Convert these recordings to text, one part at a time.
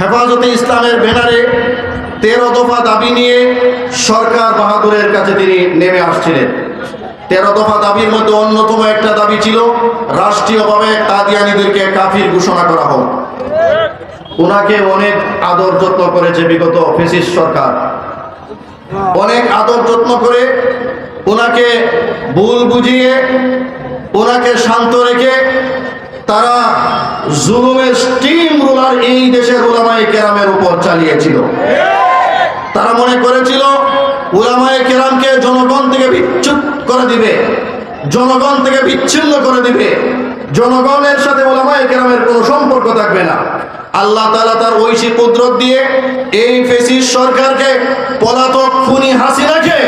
হেফাজতে ইসলামের ব্যানারে তেরো দফা দাবি নিয়ে সরকার বাহাদুরের কাছে তিনি নেমে আসছিলেন। তেরো দফা দাবির মধ্যে অন্যতম একটা দাবি ছিল, রাষ্ট্রীয়ভাবে কাদিয়ানিদেরকে কাফির ঘোষণা করা হোক। ওনাকে অনেক আদর যত্ন করেছে বিগত ফেসিস সরকার। অনেক আদর যত্ন করে ওনাকে ভুল বুঝিয়ে ওনাকে শান্ত রেখে তারা জুলুমের স্টিম রোলার এই দেশের উলামায়ে কেরামের উপর চালিয়েছিল। তারা মনে করেছিল, উলামায়ে কেরামকে জনগণ থেকে বিচ্যুত করে দিবে, জনগণ থেকে বিচ্ছিন্ন করে দিবে। জনগণের সাথে ওলামায়ে কেরামের কোনো সম্পর্ক থাকবে না। আল্লাহ তালা তার ঐশী কুদরত দিয়ে এই ফেসিস সরকারকে পলাতক খুনি হাসিনাকে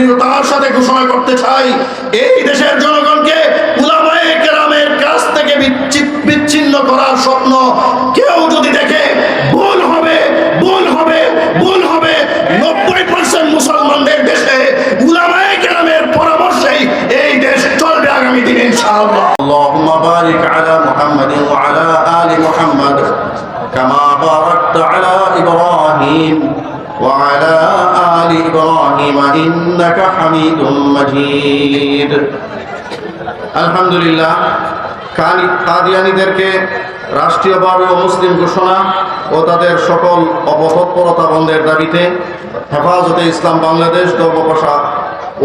দৃঢ়তার সাথে ঘোষণা করতে চাই। এই দেশের জনগণকে কাছ থেকে বিচ্ছিন্ন করার স্বপ্ন কেউ যদি দেখে দেশ আগামী আলা আলা আলি মুহাম্মাদ বারাকতা আলা ইব্রাহিম। আলহামদুলিল্লাহ ইন্নাকা হামিদুম মাজিদ। কাদিয়ানিদেরকে রাষ্ট্রীয়ভাবে মুসলিম ঘোষণা ও তাদের সকল অপতৎপরতা বন্ধের দাবিতে হেফাজতে ইসলাম বাংলাদেশ দর্বপাশা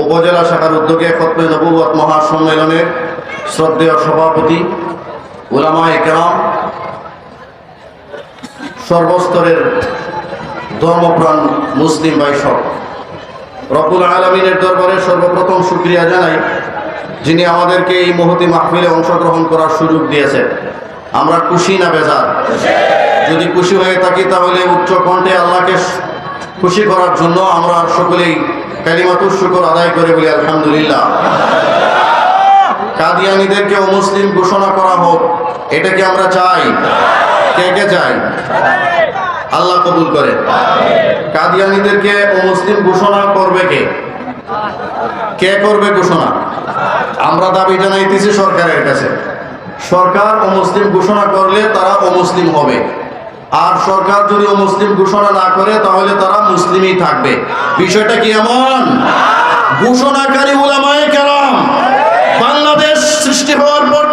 উপজেলা শাখার উদ্যোগে খতমে নবুয়াত মহাসম্মেলনের শ্রদ্ধেয় সভাপতি ওলামায় কেরাম, সর্বস্তরের ধর্মপ্রাণ মুসলিম বাইসব রব্বুল আলমিনের দরবারে সর্বপ্রথম শুক্রিয়া জানাই যিনি আমাদেরকে এই মহতি মাহফিলে অংশগ্রহণ করার সুযোগ দিয়েছেন। আমরা খুশি না বেজার? যদি খুশি হয়ে থাকি তাহলে উচ্চ কণ্ঠে আল্লাহকে খুশি করার জন্য আমরা সকলেই কালিমাতুর শুকর আদায় করে বলি, আলহামদুলিল্লাহ। কাদিয়ানিদেরকে মুসলিম ঘোষণা করা হোক, এটা কি আমরা চাই? কে কে চাই? আল্লাহ কবুল করে। কাদিয়ানিদেরকে মুসলিম ঘোষণা করবে কে? কে করবে ঘোষণা? আমরা দাবি জানাইতেছি সরকারের কাছে। সরকার অমুসলিম ঘোষণা করলে তারা অমুসলিম হবে। আর সরকার যদি অমুসলিম ঘোষণা না করে, তাহলে তারা মুসলিমই থাকবে। বিষয়টা কি এমন? ঘোষণাকারী উলামায়ে কেরাম, বাংলাদেশ সৃষ্টি হওয়ার পর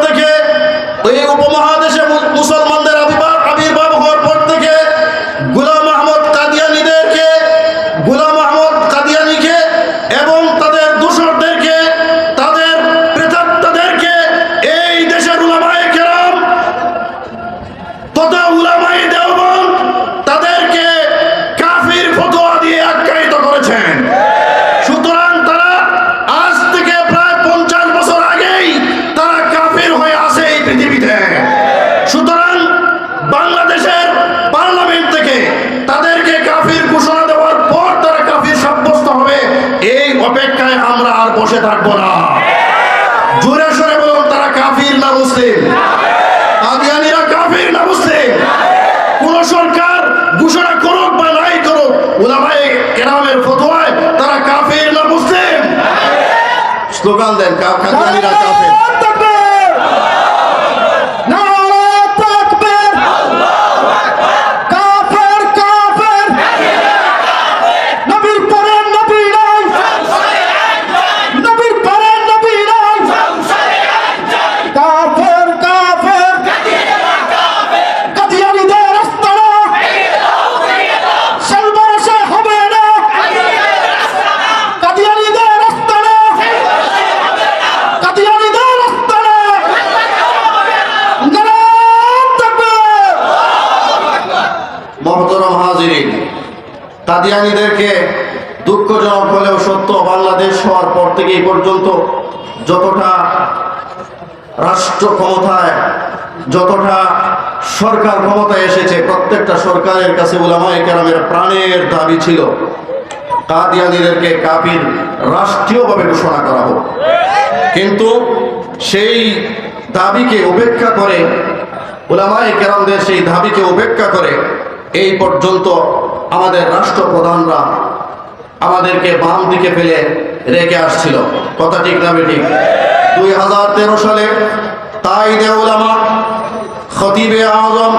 বসে থাকব না। জোরে সরে বলুন, তারা কাফির না মুসলিম? কাদিয়ানিরা কাফির না মুসলিম। কোন সরকার ঘোষণা করুক বা নাই করুক উলামায়ে কেরামের ফতোয়ায় তারা কাফির না মুসলিম। স্লোগান দেন কাদিয়ানিরা এই পর্যন্ত যতটা রাষ্ট্র ক্ষমতায়, যতটা সরকার ক্ষমতায় এসেছে, প্রত্যেকটা সরকারের কাছে উলামায়ে কেরামের প্রাণের দাবি ছিল, কাদিয়ানিদেরকে কাফির রাষ্ট্রীয়ভাবে ঘোষণা করা হোক। কিন্তু সেই দাবিকে উপেক্ষা করে ওলামায়ে কেরামদের সেই দাবিকে উপেক্ষা করে, এই পর্যন্ত আমাদের রাষ্ট্রপ্রধানরা আমাদেরকে বাম দিকে ফেলে রেখে আসছিল। কথা ঠিক না বেঠিক? দুই হাজার তেরো সালে তাই দেউলামা খতিবে আজম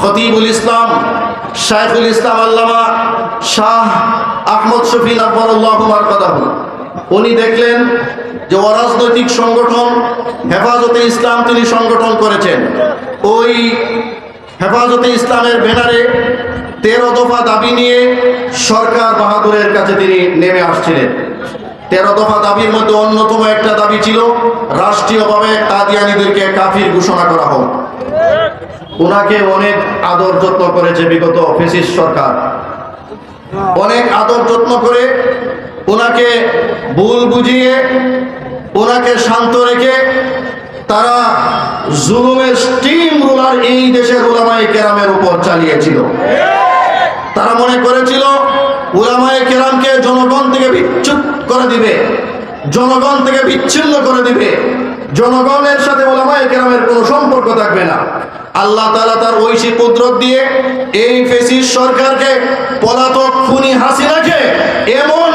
খতিবুল ইসলাম শাইখুল ইসলাম আল্লামা শাহ আহমদ শফি আকবরুল্লাহমার কথা হল উনি দেখলেন যে অরাজনৈতিক সংগঠন হেফাজতে ইসলাম তিনি সংগঠন করেছেন। ওই হেফাজতে ইসলামের ব্যানারে তেরো দফা দাবি নিয়ে সরকার বাহাদুরের কাছে তিনি নেমে আসছিলেন। তেরো দফা দাবির মধ্যে অন্যতম একটা দাবি ছিল, রাষ্ট্রীয়ভাবে কাদিয়ানিদেরকে কাফির ঘোষণা করা হোক। ওনাকে অনেক আদর যত্ন করেছে বিগত ফেসিস সরকার। অনেক আদর যত্ন করে ওনাকে ভুল বুঝিয়ে, ওনাকে শান্ত রেখে তারা জুলুমের স্টিম রোলার এই দেশের ওলামাই কেরামের উপর চালিয়েছিল। তারা মনে করেছিল, উলামায় কেরামকে জনগণ থেকে বিচ্যুত করে দিবে, জনগণ থেকে বিচ্ছিন্ন করে দিবে। জনগণের সাথে ওলামায় কেরামের কোনো সম্পর্ক থাকবে না। আল্লাহ তালা তার ঐশী কুদরত দিয়ে এই ফেসিস সরকারকে পলাতক খুনি হাসিনাকে এমন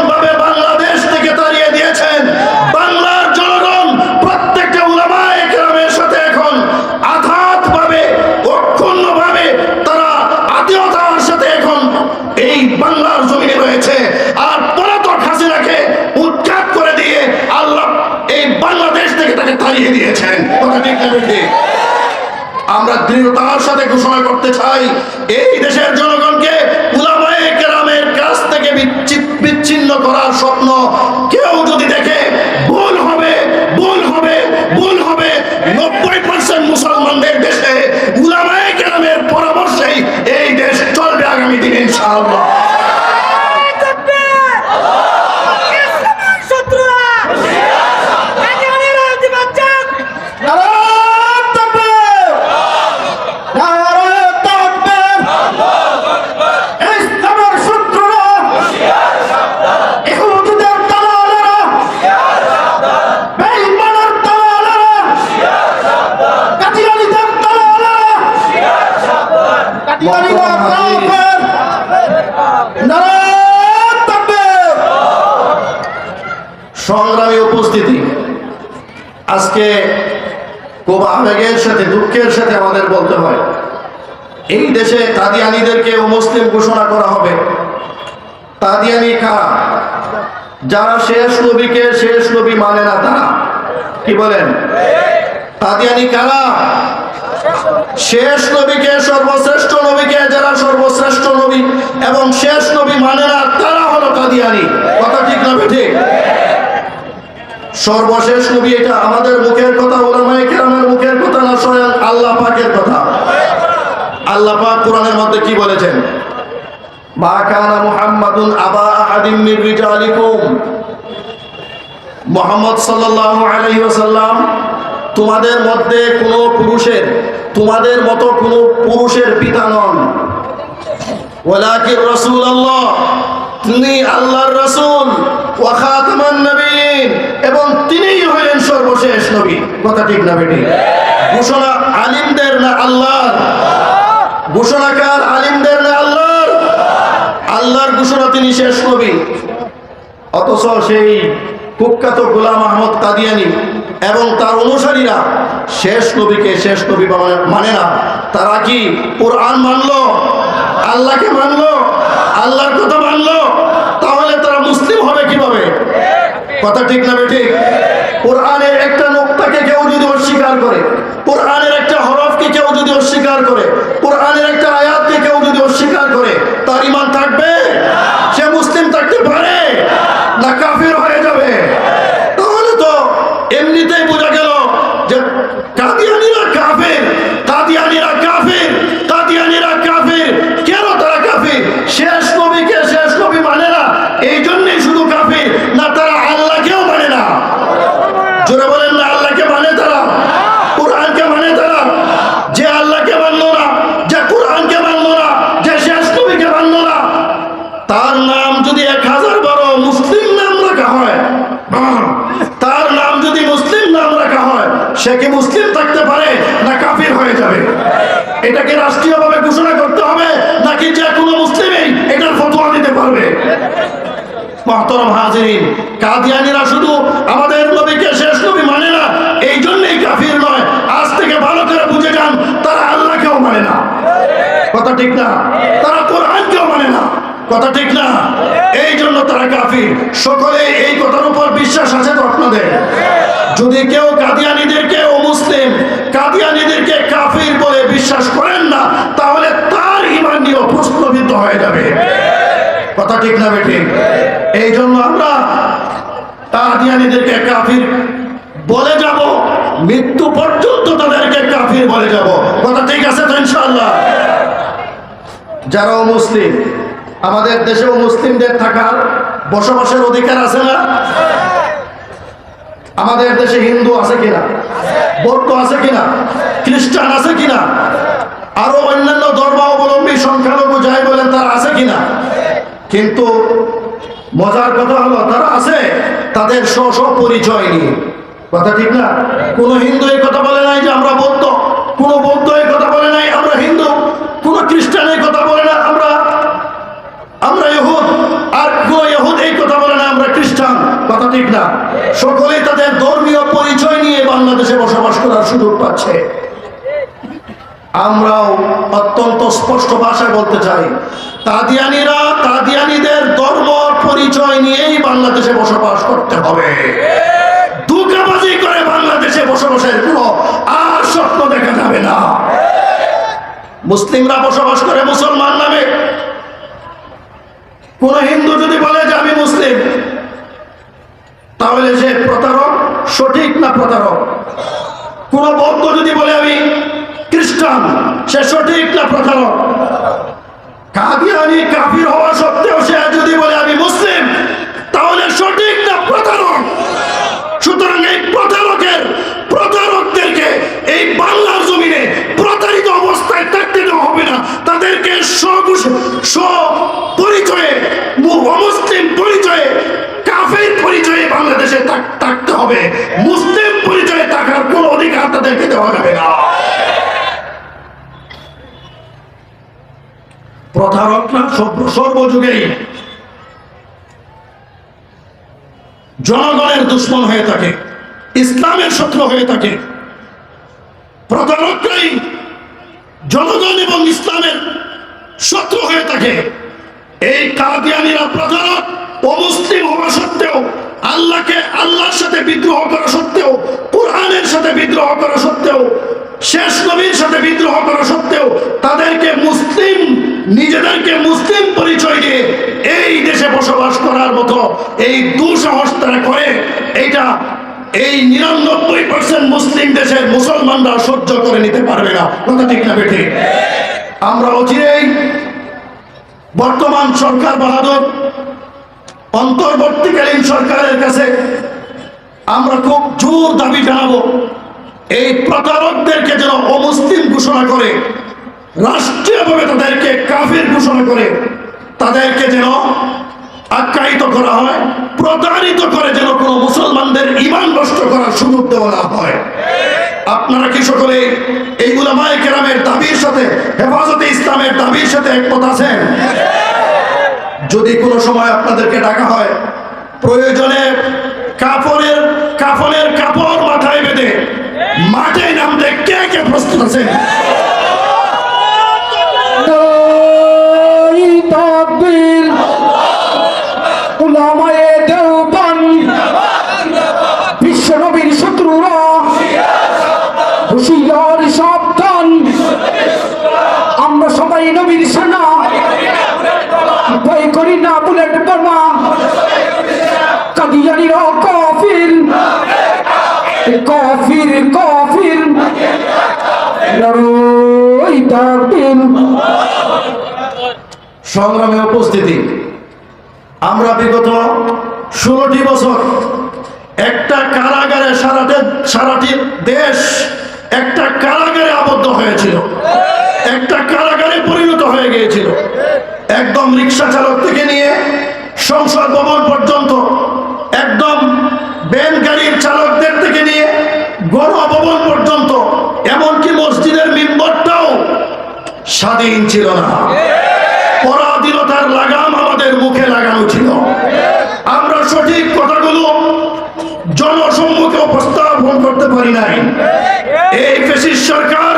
করতে চাই। এই দেশের জনগণকে উলামায়ে কেরামের কাছ থেকে বিচ্ছিন্ন করার স্বপ্ন কেউ যদি দেখে ভুল হবে ভুল হবে ভুল হবে নব্বই পার্সেন্ট মুসলমানদের দেশে উলামায়ে কেরামের পরামর্শেই এই দেশ চলবে আগামী দিনে ইনশাআল্লাহ সংগ্রামী উপস্থিতি আজকে খুব আবেগের সাথে দুঃখের সাথে আমাদের বলতে হয়। এই দেশে কাদিয়ানিদেরকে মুসলিম ঘোষণা করা হবে। কাদিয়ানি কারা? যারা শেষ নবীকে শেষ নবী মানে না তারা। কি বলেন? কাদিয়ানি কারা? শেষ নবীকে সর্বশ্রেষ্ঠ নবীকে যারা সর্বশ্রেষ্ঠ নবী এবং শেষ নবী মানে না তারা হলো কাদিয়ানি। কথা ঠিক না ঠিক সর্বশেষ নবী এটা আমাদের মুখের কথা, ওলামায়ে কেরামের মুখের কথা না, স্বয়ং আল্লাহ পাকের কথা। আল্লাহ পাক কোরআনের মধ্যে কি বলেছেন? মা কানা মুহাম্মাদুন আবা আহাদিম মির রিজালিকুম। মুহাম্মদ সাল্লাল্লাহু আলাইহি ওয়াসাল্লাম, তোমাদের মধ্যে কোনো পুরুষের, তোমাদের মতো কোনো পুরুষের পিতা নন। ওয়ালাকিন রাসূলুল্লাহ, তিনি আল্লাহর রাসূল ওয়া খাতামান নবীন এবং তিনিই হলেন সর্বশেষ নবী। কথা ঠিক না বেটি? ঘোষণা আলিমদের না আল্লাহর? ঘোষণাকার আলিমদের না আল্লাহর? আল্লাহর ঘোষণা তিনি শেষ নবী। অথচ সেই কুখ্যাত গোলাম আহমদ কাদিয়ানি এবং তার অনুসারীরা শেষ নবীকে শেষ নবী মানে না। তারা কি কোরআন মানলো? আল্লাহকে মানলো? আল্লাহর কথা মানলো তাহলে তারা মুসলিম হবে কীভাবে কথা ঠিক না ঠিক কোরআনের একটা নোক্তাকে কেউ যদি অস্বীকার করে, কোরআনের একটা হরফকে কেউ যদি অস্বীকার করে, কোরআনের একটা আয়াতকে কেউ যদি অস্বীকার করে, তার ইমান থাকবে সে মুসলিম থাকতে পারে না কাফির হয়ে যাবে তাহলে তো এমনিতেই বোঝা গেল যে কাদিয়ানিরা কাফের কাদিয়ানিরা কাফের কাদিয়ানিরা কাফের কেন তারা কাফির শেষ নবীকে শেষ নবী মানে না এই জন্যই শুধু কাফির না তারা আল্লাহকেও মানে না জোরে বলেন না আল্লাহকে মানে তারা কোরআনকে মানে তারা যে আল্লাহকে মানলো না যে কোরআনকে মানলো না যে শেষ নবীকে মানলো না তার নাম যদি এক হাজার সে কি মুসলিম থাকতে পারে না কাফির হয়ে যাবে এটাকে রাষ্ট্রীয়ভাবে ঘোষণা করতে হবে নাকি যে কোনো মুসলিমই এটার ফতোয়া দিতে পারবে মহতরম হাজিরিন। কাদিয়ানিরা শুধু আমাদের নবীকে শেষ নবী মানে না, এই জন্যই কাফির নয়। আজ থেকে ভালো করে বুঝে যান, তারা আল্লাহকেও মানে না। কথা ঠিক না? তারা কোরআনকেও মানে না। কথা ঠিক না? এই জন্য তারা কাফির। সকলে এই কথার উপর বিশ্বাস আছে তো আপনাদের? যদি কেউ কাদিয়ানিদেরকে ও মুসলিম কাদিয়ানিদেরকে কাফির বলে বিশ্বাস করেন না, তাহলে তার ইমান নিয়েও প্রশ্নবিদ্ধ হয়ে যাবে। কথা ঠিক না, বেঠিক। এই জন্য আমরা কাদিয়ানিদেরকে কাফির বলে যাব, মৃত্যু পর্যন্ত তাদেরকে কাফির বলে যাব। কথা ঠিক আছে তো ইনশাআল্লাহ? যারাও মুসলিম, আমাদের দেশেও মুসলিমদের থাকার বসবাসের অধিকার আছে না? আমাদের দেশে হিন্দু আছে কিনা? বৌদ্ধ আছে কিনা? খ্রিস্টান আছে কিনা? আরও অন্যান্য ধর্মাবলম্বী সংখ্যালঘু যাই বলেন, তারা আছে কিনা? কিন্তু মজার কথা হলো, তারা আছে, তাদের স্ব স্ব পরিচয় নিয়ে কথা ঠিক না? কোন হিন্দু এই কথা বলে নাই যে আমরা বৌদ্ধ, কোন বৌদ্ধ এই কথা বলে নাই আমরা হিন্দু, কোন খ্রিস্টান এই কথা বলে না আমরা আমরা ইহুদ, আর কোন ইহুদ এই কথা বলে না আমরা খ্রিস্টান। কথা ঠিক না? সকলেই তাদের ধর্মীয় পরিচয় নিয়ে বাংলাদেশে বসবাস করার সুযোগ পাচ্ছে। আমরাও অত্যন্ত স্পষ্ট ভাষায় বলতে চাই কাদিয়ানিরা কাদিয়ানিদের ধর্ম পরিচয় নিয়েই বাংলাদেশে বসবাস করতে হবে। দুকাবাজি করে বাংলাদেশে বসবাসের কোনো আর স্বপ্ন দেখা যাবে না। মুসলিমরা বসবাস করে মুসলমান নামে। কোন হিন্দু যদি বলে যে আমি মুসলিম, তাহলে সে প্রতারক, সঠিক না প্রতারক? কোন বৌদ্ধ যদি বলে আমি খ্রিস্টান, সে সঠিক না প্রতারক? কাদিয়ানি কাফির হওয়া সত্ত্বেও সে যদি বলে আমি মুসলিম, তাহলে সঠিক না প্রতারক? সুতরাং এই প্রতারকের, প্রতারকদেরকে এই বাংলার জমিনে প্রতারিত অবস্থায় থাকতে দেওয়া হবে না। তাদেরকে পরিচয়ে অমুসলিম পরিচয়ে, কাফের পরিচয়ে বাংলাদেশে থাকতে হবে। মুসলিম পরিচয়ে থাকার কোনো অধিকার তাদেরকে দেওয়া যাবে না। প্রতারকরা সর্ব- সর্বযুগেই জনগণের দুশ্মন হয়ে থাকে, ইসলামের শত্রু হয়ে থাকে। প্রতারকরাই জনগণ এবং ইসলামের শত্রু হয়ে থাকে। এই কাদিয়ানিরা প্রতারক অমুসলিম হওয়া সত্ত্বেও, আল্লাহকে আল্লাহর সাথে বিদ্রোহ করা সত্ত্বেও, কোরআনের সাথে বিদ্রোহ করা সত্ত্বেও শেষ নবীর সাথে বিদ্রোহ করা সত্ত্বেও তাদেরকে মুসলিম, নিজেদেরকে মুসলিম পরিচয় দিয়ে এই দেশে বসবাস করার মতো এই দুঃসাহস তারা করে, এইটা এই নিরানব্বই পার্সেন্ট মুসলিম দেশের মুসলমানরা সহ্য করে নিতে পারবে না। কথা ঠিক না বেঠে? আমরা অচিরেই বর্তমান সরকার বাহাদুর, অন্তর্বর্তীকালীন সরকারের কাছে আমরা খুব জোর দাবি জানাব। এই প্রতারকদেরকে যেন অমুসলিম ঘোষণা করে, রাষ্ট্রীয়ভাবে তাদেরকে কাফির ঘোষণা করে, তাদেরকে যেন আখ্যায়িত করা হয়, প্রতারিত করে যেন কোনো মুসলমানদের ইমান নষ্ট করার সুযোগ দেওয়া না হয়। আপনারা কি সকলে এই উলামায়ে কেরামের দাবির সাথে, হেফাজতে ইসলামের দাবির সাথে একমত আছেন? যদি কোনো সময় আপনাদেরকে ডাকা হয়, প্রয়োজনে কাপড়ের কাপড়ের কাপড় মাঠে নামতে কে কে প্রস্তুত আছেন তাকবীর সংগ্রামে উপস্থিতি। আমরা বিগত ষোলোটি বছর একটা কারাগারে সারাটে সারাটি দেশ একটা কারাগারে আবদ্ধ হয়েছিল। একটা কারাগারে পরিণত হয়ে গিয়েছিল। একদম রিক্সা চালক থেকে নিয়ে সংসদ ভবন পর্যন্ত স্বাধীন ছিল না। পরাধীনতার লাগাম আমাদের মুখে লাগানো ছিল। আমরা সঠিক কথাগুলো জনসম্মুখে উপস্থাপন করতে পারি নাই। এই ফেসিস সরকার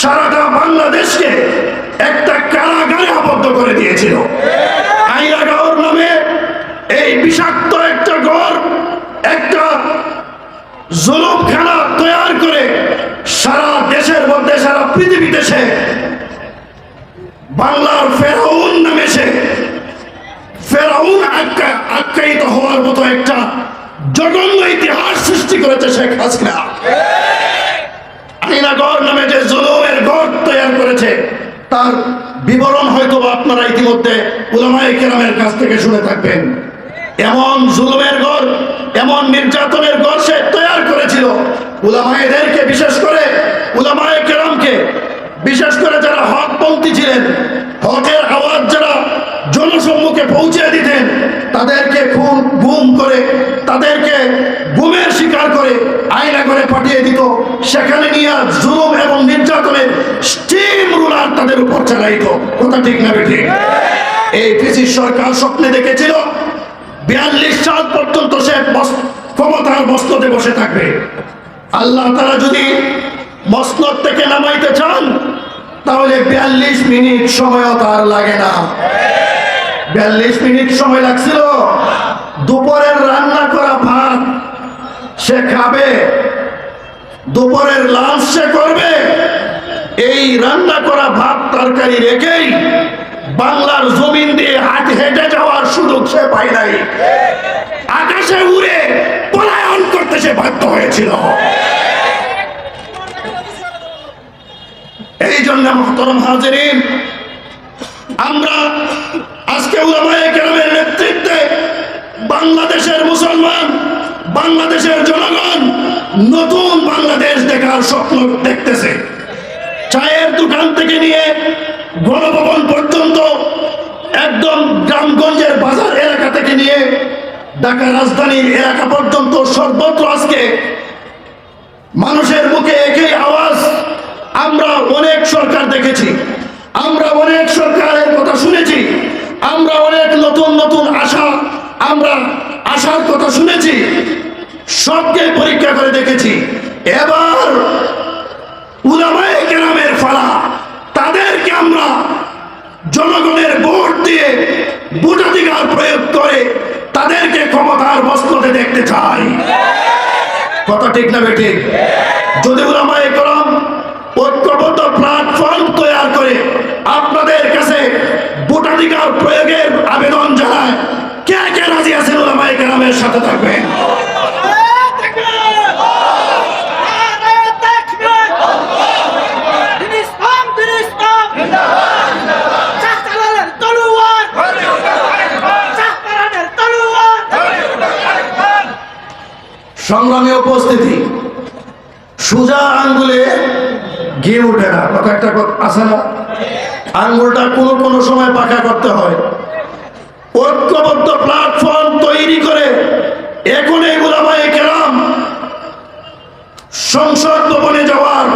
সারাটা বাংলাদেশকে একটা কারাগারে আবদ্ধ করে দিয়েছিল। আইনাগাঁওর নামে এই বিষাক্ত একটা ঘর, একটা জুলুমখানা তৈরি করে সারা দেশের মধ্যে, সারা পৃথিবী দেশে বাংলার ফেরাউন নামে সে ফেরাউন আখ্যা- আখ্যায়িত হওয়ার মতো একটা জঘন্য ইতিহাস সৃষ্টি করেছে শেখ হাসিনা। আইনাগর নামে যে জুলুমের গড় তৈরি করেছে, তার বিবরণ হয়তো আপনারা ইতিমধ্যে উলামায়ে কেরামের কাছ থেকে শুনে থাকবেন। এমন জুলুমের গড় এমন নির্যাতনের গড় সে তৈরি করেছিল। উলামায়েদেরকে বিশেষ করে উলামায়ে কেরামকে বিশেষ করে যারা হকপন্থী ছিলেন হকের আওয়াজ যারা জনসম্মুখে পৌঁছে দিতেন, তাদেরকে খুন, গুম করে, তাদেরকে গুমের শিকার করে আয়না করে পাঠিয়ে দিত। সেখানে নিয়ে জুলুম এবং নির্যাতনের স্টিম রুলার তাদের উপর চালাইত। কথা ঠিক না ঠিক এই ব্রিটিশ সরকার স্বপ্নে দেখেছিল, বিয়াল্লিশ সাল পর্যন্ত সে ক্ষমতার মস্ততে বসে থাকবে। আল্লাহ তারা যদি মসনদ থেকে নামাইতে চান, তাহলে বিয়াল্লিশ মিনিট সময়ও তার লাগে না। বিয়াল্লিশ মিনিট সময় লাগছিল। দুপুরের রান্না করা ভাত সে খাবে, দুপুরের লাঞ্চ সে করবে। এই রান্না করা ভাত তরকারি রেখেই বাংলার জমিন দিয়ে হাত হেঁটে যাওয়ার সুযোগ সে পায় নাই। আকাশে উড়ে পলায়ন করতে সে বাধ্য হয়েছিল। এই জন্য মহতরম হাজরিন, আমরা আজকে উলামায়ে কেরামের নেতৃত্বে বাংলাদেশের মুসলমান, বাংলাদেশের জনগণ নতুন বাংলাদেশ দেখার স্বপ্ন দেখতেছে। চায়ের দোকান থেকে নিয়ে গণভবন পর্যন্ত একদম গ্রামগঞ্জের বাজার এলাকা থেকে নিয়ে ঢাকা রাজধানীর এলাকা পর্যন্ত সর্বত্র আজকে মানুষের মুখে একই আওয়াজ আমরা অনেক সরকার দেখেছি। আমরা অনেক সরকারের কথা শুনেছি। আমরা অনেক নতুন নতুন আশা, আমরা আশার কথা শুনেছি। সবকে পরীক্ষা করে দেখেছি। এবার উলামায়ে কেরামের ফালা, তাদেরকে আমরা জনগণের ভোট দিয়ে ভোটাধিকার প্রয়োগ করে তাদেরকে ক্ষমতার বস্ত্রতে দেখতে চাই। কথা ঠিক না বেঠিক? যদি উলামায়ে ঐক্যবদ্ধ প্ল্যাটফর্ম তৈরি করে আপনাদের কাছে ভোটাধিকার প্রয়োগের আবেদন জানায়। কে কে রাজি আছেন উলামায়ে কেরামের সাথে থাকবেন? সংগ্রামী উপস্থিতি। সুজা আঙ্গুলে ঘি উঠে না। কথা একটা আছে না। আঙ্গুলটা কোনো কোনো সময় পাকা করতে হয়। ঐক্যবদ্ধ প্ল্যাটফর্ম তৈরি করে এখন এগুলা ভাই কেরাম সংসদ ভবনে যাওয়ার,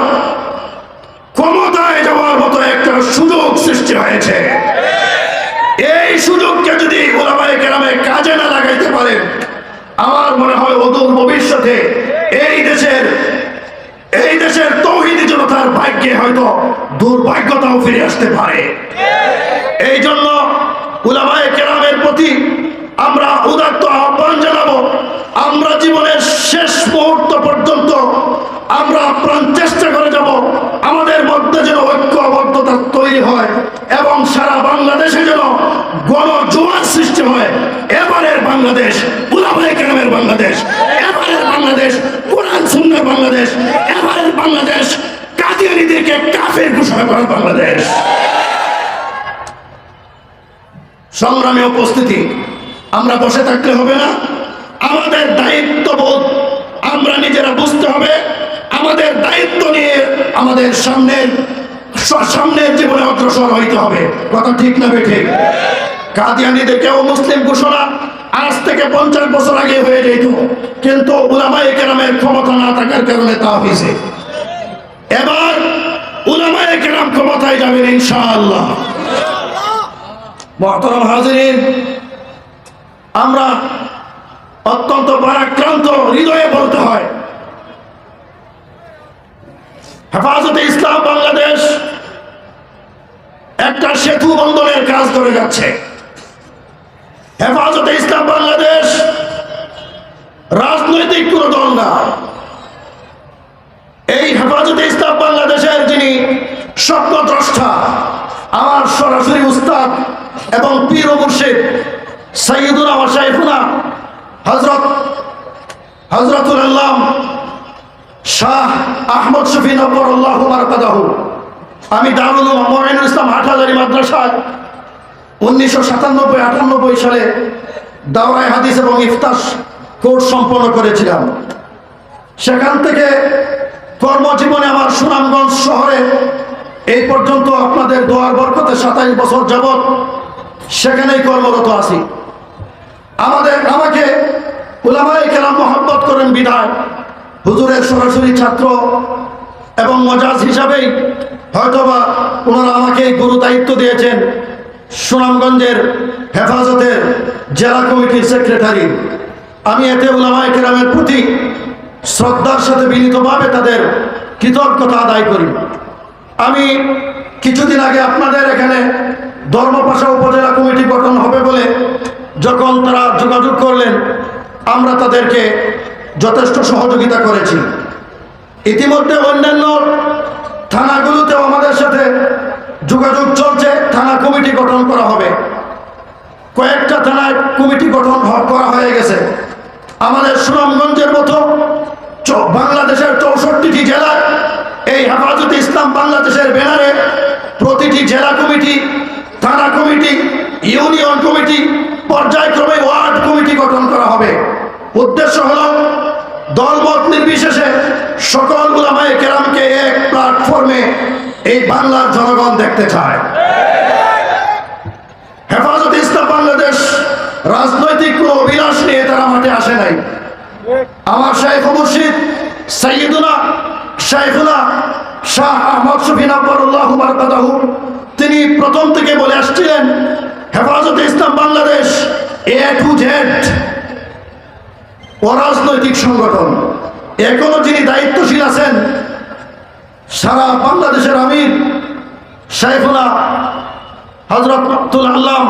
ক্ষমতায় যাওয়ার মতো একটা সুযোগ সৃষ্টি হয়েছে। এই সুযোগকে যদি ওলামায়ে কেরামে কাজে না লাগাইতে পারেন, আমার মনে হয় অদূর ভবিষ্যতে এই দেশের এই দেশের তৌহিদি জনতার ভাগ্যে হয়তো দুর্ভাগ্যতাও ফিরে আসতে পারে। এই জন্য উলামায়ে কেরামের প্রতি আমরা উদাত্ত আহ্বান জানাব, আমরা জীবনের শেষ মুহূর্ত পর্যন্ত আমরা প্রাণ চেষ্টা করে যাব আমাদের মধ্যে যেন ঐক্যবদ্ধতা তৈরি হয় এবং সারা বাংলাদেশে যেন গণজোয়ার সৃষ্টি হয় এবারের বাংলাদেশ উলামায়ে কেরামের বাংলাদেশ এবারের বাংলাদেশ কোরআন সুন্নার বাংলাদেশ এবারের বাংলাদেশ কাদিয়ানিদেরকে কাফের ঘোষণা করার বাংলাদেশ সংগ্রামে উপস্থিতি আমরা বসে থাকলে হবে না। আমাদের দায়িত্ববোধ আমরা নিজেরা বুঝতে হবে। আমাদের দায়িত্ব নিয়ে আমাদের সামনের সামনের জীবনে অগ্রসর হইতে হবে। কথা ঠিক না বেঠিক কাদিয়ানিদেরকেও মুসলিম ঘোষণা আজ থেকে পঞ্চাশ বছর আগে হয়ে যেত। কিন্তু উলামায়ে কেরামের ক্ষমতা না থাকার কারণে তা হয়েছে এবার উলামায়ে কেরাম ক্ষমতায় যাবেন ইনশাআল্লাহ। মহতরম হাজিরিন আমরা অত্যন্ত পরাক্রান্ত হৃদয়ে বলতে হয়। হেফাজতে ইসলাম বাংলাদেশ একটা সেতু বন্ধনের কাজ করে যাচ্ছে। হেফাজতে ইসলাম বাংলাদেশ রাজনৈতিক কোনো দল না। এই হেফাজতে ইসলাম বাংলাদেশের যিনি স্বপ্নদ্রষ্টা আমার সরাসরি উস্তাদ এবং পীর মুর্শিদ সৈয়দুনা ওয়া শাইখুনা। হজরত হজরতুল আল্লাম শাহ আহমদ শফি নব্বর আল্লাহ বারকাদাহু আমি দারুল মহিনুল ইসলাম হাটহাজারি মাদ্রাসায় উনিশশো সাতানব্বই আটানব্বই সালে দাওরাই হাদিস এবং ইফতাস কোর্স সম্পন্ন করেছিলাম। সেখান থেকে কর্মজীবনে আমার সুনামগঞ্জ শহরে এই পর্যন্ত আপনাদের দোয়ার বরকতে সাতাইশ বছর যাবৎ সেখানেই কর্মরত আছি। আমাদের আমাকে উলামাই কেরাম মোহাম্মত করেন বিদায়। হুজুরের সরাসরি ছাত্র এবং মজাজ হিসাবেই হয়তোবা ওনারা আমাকে গুরু দায়িত্ব দিয়েছেন সুনামগঞ্জের হেফাজতের জেলা কমিটির সেক্রেটারি। আমি এতে উলামাই কেরামের প্রতি শ্রদ্ধার সাথে বিনীতভাবে তাদের কৃতজ্ঞতা আদায় করি। আমি কিছুদিন আগে আপনাদের এখানে ধর্মপাশা উপজেলা কমিটি গঠন হবে বলে যখন তারা যোগাযোগ করলেন, আমরা তাদেরকে যথেষ্ট সহযোগিতা করেছি। ইতিমধ্যে অন্যান্য থানাগুলোতেও আমাদের সাথে যোগাযোগ চলছে, থানা কমিটি গঠন করা হবে। কয়েকটা থানায় কমিটি গঠন করা হয়ে গেছে। আমাদের সুনামগঞ্জের মতো বাংলাদেশের চৌষট্টিটি জেলায় এই হেফাজতে ইসলাম বাংলাদেশের ব্যানারে জেলা কমিটি, থানা কমিটি, ইউনিয়ন কমিটি, পর্যায়ক্রমে ওয়ার্ড কমিটি গঠন করা হবে। উদ্দেশ্য হল দলমত নির্বিশেষে সকল গুলামায় কেরামকে এক প্ল্যাটফর্মে এই বাংলার জনগণ দেখতে চায়। হেফাজত ইসলাম বাংলাদেশ রাজনৈতিক কোনো অভিলাষ নিয়ে তারা মাঠে আসে নাই। আমার শাইখ মুর্শিদ সৈয়দুনা শাইখুনা শাহ আহমদ শফিন আকবরুল্লাহ বারকাদাহু তিনি প্রথম থেকে বলে আসছিলেন, Hefazate Islam Bangladesh, A to Z অরাজনৈতিক সংগঠন। এখনও যিনি দায়িত্বশীল আছেন, সারা বাংলাদেশের আমির শাইখুনা হজরত আব্দুল আল্লাহ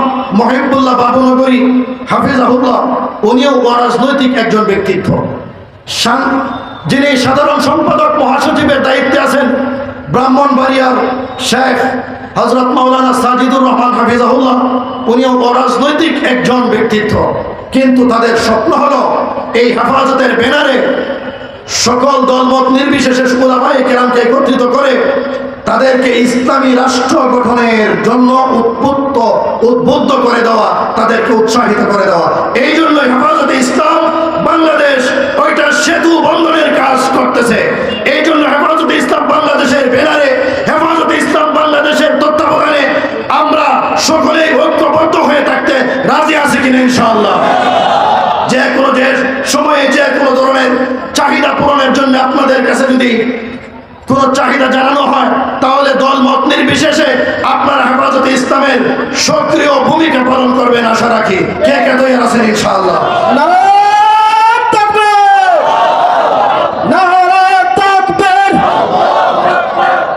মহিবুল্লাহ বাবুনগরী হাফিজাহুল্লাহ, উনিও অরাজনৈতিক একজন ব্যক্তিত্ব। যিনি সাধারণ সম্পাদক মহাসচিবের দায়িত্বে আছেন, ব্রাহ্মণবাড়িয়ার শেখ হজরত মাওলানা সাজিদুর রহমান হাফিজাহুল্লাহ, উনিও অরাজনৈতিক একজন ব্যক্তিত্ব। কিন্তু তাদের স্বপ্ন হলো এই হেফাজতের ব্যানারে সকল দলমত নির্বিশেষে সুলামাই কেরামকে একত্রিত করে তাদেরকে ইসলামী রাষ্ট্র গঠনের জন্য উদ্বুদ্ধ উদ্বুদ্ধ করে দেওয়া, তাদেরকে উৎসাহিত করে দেওয়া। এই জন্য হেফাজতে ইসলাম, বাংলাদেশ ওইটা সেতু বন্ধনের কাজ করতেছে এই জন্য হেফাজতে ইসলাম বাংলাদেশের ব্যানারে, হেফাজতে ইসলাম বাংলাদেশের তত্ত্বাবধানে আমরা সকলেই ঐক্যবদ্ধ হয়ে থাকতে রাজি আছি কিনা ইনশাআল্লাহ। যে কোনো যে সময়ে, যে কোনো ধরনের চাহিদা পূরণের জন্য আপনাদের কাছে যদি কোনো চাহিদা জানানো হয়, তাহলে দল মত নির্বিশেষে আপনারা হেফাজতে ইসলামের সক্রিয় ভূমিকা পালন করবেন, আশা রাখি। কে কে তৈরি আছেন ইনশাআল্লাহ নারায়ণ তাকবীর! নারায়ণ তাকবীর!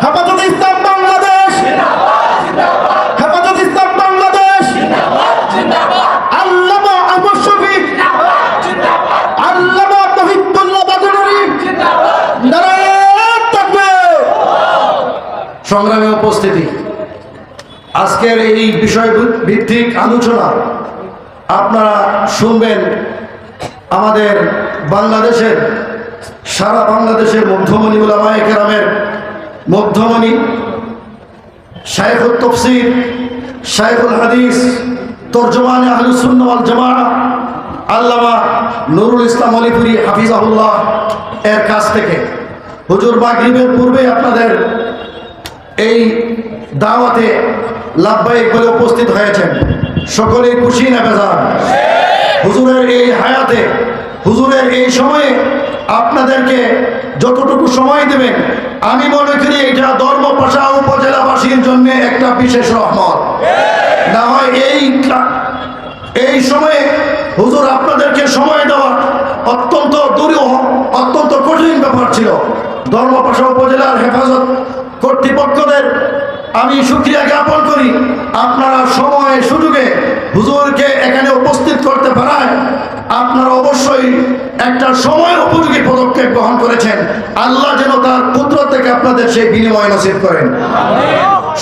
হেফাজতে ইসলাম বাংলাদেশ হেফাজতে ইসলাম বাংলাদেশ আল্লামা আহমদ শফি আল্লামা মহিবুল্লাহ বাদুরি নারায়ণ তাকবীর! সংগ্রামে উপস্থিতি আজকের এই বিষয় ভিত্তিক আলোচনা, আপনারা শুনবেন আমাদের বাংলাদেশের, সারা বাংলাদেশের মধ্যমণি উলামায়ে কেরামের মধ্যমণি শাইখুল তফসির, শাইখুল হাদিস, তর্জমান আহলুসুন্না ওয়াল জামাআহ আল্লামা নুরুল ইসলাম অলিপুরি হাফিজাহুল্লাহ এর কাছ থেকে। হুজুর, মাগরিবের পূর্বে আপনাদের এই দাওয়াতে লাভবাহিক বলে উপস্থিত হয়েছেন। সকলেই খুশি না বেজার? হুজুরের এই হায়াতে, হুজুরের এই সময়ে আপনাদেরকে যতটুকু সময় দেবেন, আমি মনে করি এটা ধর্মপাশা উপজেলাবাসীর জন্য একটা বিশেষ রহমত। না হয় এই এই সময়ে হুজুর আপনাদেরকে সময় দেওয়া অত্যন্ত দুরূহ, অত্যন্ত কঠিন ব্যাপার ছিল। ধর্মপাশা উপজেলার হেফাজত কর্তৃপক্ষদের আমি সুক্রিয়া জ্ঞাপন করি। আপনারা সময়ে সুযোগে হুজুরকে এখানে উপস্থিত করতে পারায়, আপনারা অবশ্যই একটা সময় উপযোগী পদক্ষেপ গ্রহণ করেছেন। আল্লাহ যেন তার পুত্র থেকে আপনাদের সেই বিনিময় নসিব করেন।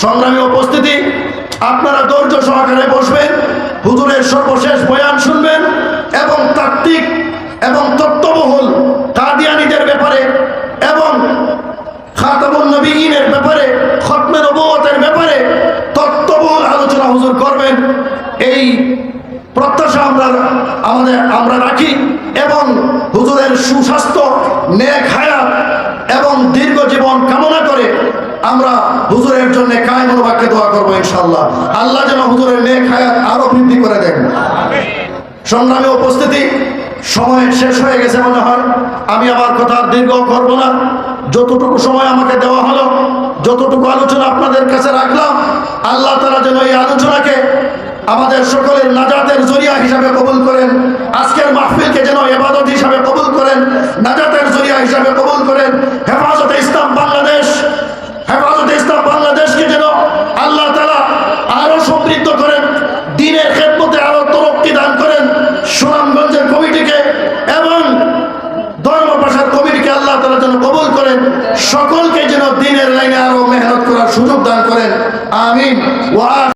সংগ্রামী উপস্থিতি, আপনারা ধৈর্য সহকারে বসবেন, হুজুরের সর্বশেষ বয়ান শুনবেন এবং তাত্ত্বিক এবং তত্ত্ববহুল কাদিয়ানিদের ব্যাপারে এবং খাতামুন নবীনের ব্যাপারে, খতমে নবুয়তের ব্যাপারে তত্ত্ববহুল আলোচনা হুজুর করবেন। এই প্রত্যাশা আমরা, আমাদের, আমরা রাখি এবং হুজুরের সুস্বাস্থ্য, নেক হায়াত এবং দীর্ঘ জীবন কামনা করে আমরা হুজুরের জন্য কায় মনোবাক্যে দোয়া করব ইনশাল্লাহ আল্লাহ যেন হুজুরের নেক হায়াত আরও বৃদ্ধি করে দেন। সংগ্রামে উপস্থিতি সময় শেষ হয়ে গেছে মনে হয়। আমি আমার কথা দীর্ঘ করব না। যতটুকু সময় আমাকে দেওয়া হলো, যতটুকু আলোচনা আপনাদের কাছে রাখলাম, আল্লাহ তারা যেন এই আলোচনাকে আমাদের সকলের নাজাতের জরিয়া হিসাবে কবুল করেন, আজকের মাহফিলকে যেন এবাদত হিসাবে কবুল করেন, নাজাতের জরিয়া হিসাবে কবুল করেন, হেফাজতে দিনের লাইনে আরও মেহনত করার সুযোগ দান করেন। আমিন। ওয়া